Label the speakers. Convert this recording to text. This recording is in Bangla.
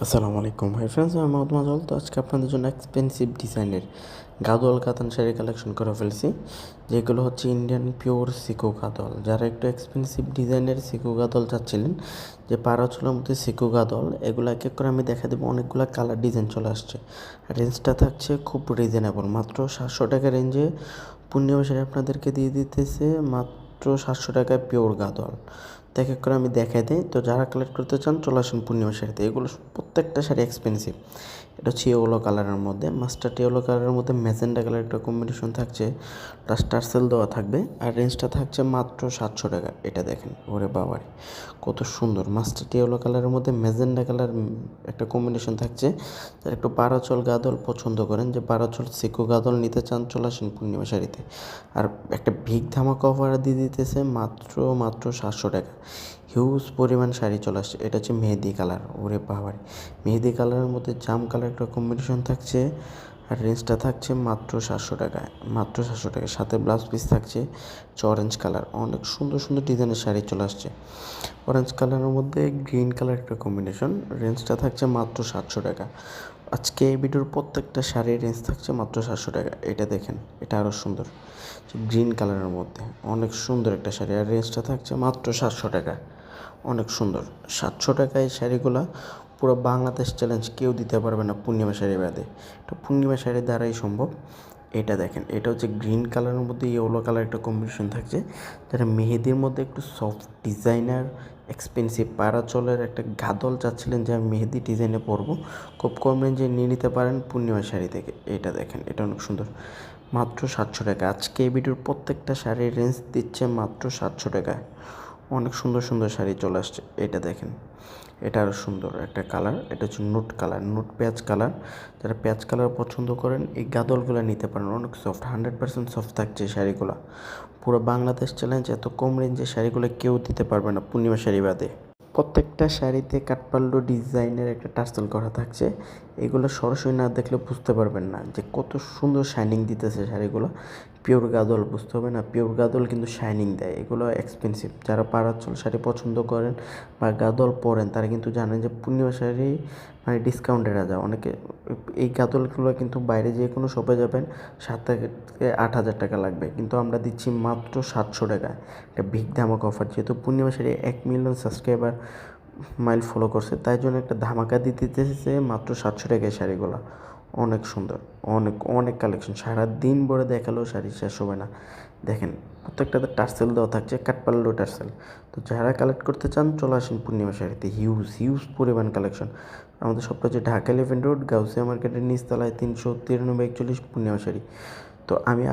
Speaker 1: আসসালামু আলাইকুম। ভাই ফ্রেন্ডস আমি মোহাম্মদ মাজল। তো আজকে আপনাদের জন্য এক্সপেন্সিভ ডিজাইনের গাদোয়াল কাতান শাড়ি কালেকশন করে ফেলছি, যেগুলো হচ্ছে ইন্ডিয়ান পিওর সিকো গাদল যারা একটু এক্সপেন্সিভ ডিজাইনের সিকো গাদল চাচ্ছিলেন, যে পারাচুলার মধ্যে সিকো গাদল এগুলো এক এক করে আমি দেখা দেবো, অনেকগুলো কালার ডিজাইন চলে আসছে। রেঞ্জটা থাকছে খুব রিজনেবল মাত্র সাতশো টাকা রেঞ্জে পূর্ণিমা শাড়ি আপনাদেরকে দিয়ে দিতেছে মাত্র সাতশো টাকায় পিওর গাদল এক এক করে আমি দেখাই দিই। তো যারা কালেক্ট করতে চান, চলে আসুন পূর্ণিমা শাড়িতে। এগুলো প্রত্যেকটা শাড়ি এক্সপেন্সিভ এটা হচ্ছে ইয়েলো কালারের মধ্যে। মাস্টার্ড ইয়েলো কালারের মধ্যে ম্যাজেন্ডা কালার একটা কম্বিনেশন থাকছে। প্লাস টার্সেল দেওয়া থাকবে। আর রেঞ্জটা থাকছে মাত্র সাতশো টাকা। এটা দেখেন, ওরে বাবারে। কত সুন্দর। মাস্টার্ড ইয়েলো কালারের মধ্যে ম্যাজেন্ডা কালার একটা কম্বিনেশন থাকছে। যারা একটু পারাচল গাদল পছন্দ করেন, যে পারাচল সিকো গাদল নিতে চান, চলে আসেন পূর্ণিমা শাড়িতে। আর একটা ভিগ ধামাকা অফার দিয়ে দিতেছে মাত্র মাত্র সাতশো টাকা। হিউজ পরিমাণ শাড়ি চলে আসছে। এটা হচ্ছে মেহেদি কালার। ওরে বাবারে। মেহেদি কালারের মধ্যে জাম কালার একটা কম্বিনেশন থাকছে। আর রেঞ্জটা থাকছে মাত্র সাতশো টাকায় মাত্র সাতশো টাকা। সাথে ব্লাউজ পিস থাকছে অরেঞ্জ কালার অনেক সুন্দর সুন্দর ডিজাইনের শাড়ি চলে আসছে। অরেঞ্জ কালারের মধ্যে গ্রিন কালার একটা কম্বিনেশন রেঞ্জটা থাকছে মাত্র সাতশো টাকা। আজকে এই ভিডিওর প্রত্যেকটা শাড়ির রেঞ্জ থাকছে মাত্র সাতশো টাকা। এটা দেখেন, এটা আরও সুন্দর। গ্রিন কালারের মধ্যে। অনেক সুন্দর একটা শাড়ি। আর রেঞ্জটা থাকছে মাত্র সাতশো টাকা। অনেক সুন্দর। সাতশো টাকায় শাড়িগুলো পুরো বাংলাদেশ চ্যালেঞ্জ কেউ দিতে পারবে না পূর্ণিমা শাড়ি বাদে। এটা পূর্ণিমা শাড়ির দ্বারাই সম্ভব। এটা দেখেন, এটা হচ্ছে গ্রিন কালারের মধ্যে ইয়েলো কালার একটা কম্বিনেশন থাকছে যেটা মেহেদির মধ্যে একটু সফট ডিজাইনার এক্সপেন্সিভ পারাচলের একটা গাদল চাচ্ছিলেন যে আমি মেহেদি ডিজাইনে পরবো, খুব কম রেঞ্জে নিয়ে নিতে পারেন পূর্ণিমা শাড়ি থেকে। এটা দেখেন, এটা অনেক সুন্দর। মাত্র সাতশো টাকা। আজকে এই ভিডিওর প্রত্যেকটা শাড়ির রেঞ্জ দিচ্ছে মাত্র সাতশো টাকায়। অনেক সুন্দর সুন্দর শাড়ি চলে আসছে। এটা দেখেন। এটা আরও সুন্দর একটা কালার। এটা হচ্ছে নোট কালার। নোট পেঁয়াজ কালার। যারা পেঁয়াজ কালার পছন্দ করেন, এই গাদলগুলো নিতে পারেন। অনেক সফট হান্ড্রেড পার্সেন্ট সফট থাকছে শাড়িগুলো। পুরো বাংলাদেশ চ্যালেঞ্জ এত কম রেঞ্জে শাড়িগুলো কেউ দিতে পারবে না পূর্ণিমা শাড়ি বাদে। প্রত্যেকটা শাড়িতে কাঠপাল্লো ডিজাইনের একটা টার্সেল করা থাকছে। এগুলো সরাসরি না দেখলে বুঝতে পারবেন না যে কত সুন্দর শাইনিং দিতেছে শাড়িগুলো। পিওর গাদল, বুঝতে হবে না? পিওর গাদল কিন্তু শাইনিং দেয়। এগুলো এক্সপেন্সিভ যারা পাড়াচল শাড়ি পছন্দ করেন বা গাদল পরেন, তারা কিন্তু জানেন যে পূর্ণিমা শাড়ি মানে ডিসকাউন্টে রাজা অনেকে এই গাদলগুলো কিন্তু বাইরে যে কোনো শপে যাবেন, সাত থেকে আট হাজার টাকা লাগবে। কিন্তু আমরা দিচ্ছি মাত্র সাতশো টাকায় একটা বিগ ধামাকা অফার যেহেতু পূর্ণিমা শাড়ি এক মিলিয়ন সাবস্ক্রাইবার মাইল ফলো করছে। তাই জন্য একটা ধামাকা দিতে দিতেছে মাত্র সাতশো টাকায় শাড়িগুলো। অনেক সুন্দর, অনেক অনেক কালেকশন সারা দিন ভরে দেখালেও শাড়ি, শেষ হবে না। দেখেন প্রত্যেকটাতে টার্সেল দেওয়া থাকছে কাঠপাল্লো টার্সেল। তো যারা কালেক্ট করতে চান, চলে আসেন পূর্ণিমা শাড়িতে। হিউজ হিউজ পরিমাণ কালেকশন আমাদের সবটা হচ্ছে ঢাকা ইলেভেন রোড গাউসিয়া মার্কেটের নিচতলায় তিনশো তিরানব্বই একচল্লিশ পূর্ণিমা শাড়ি। তো আমি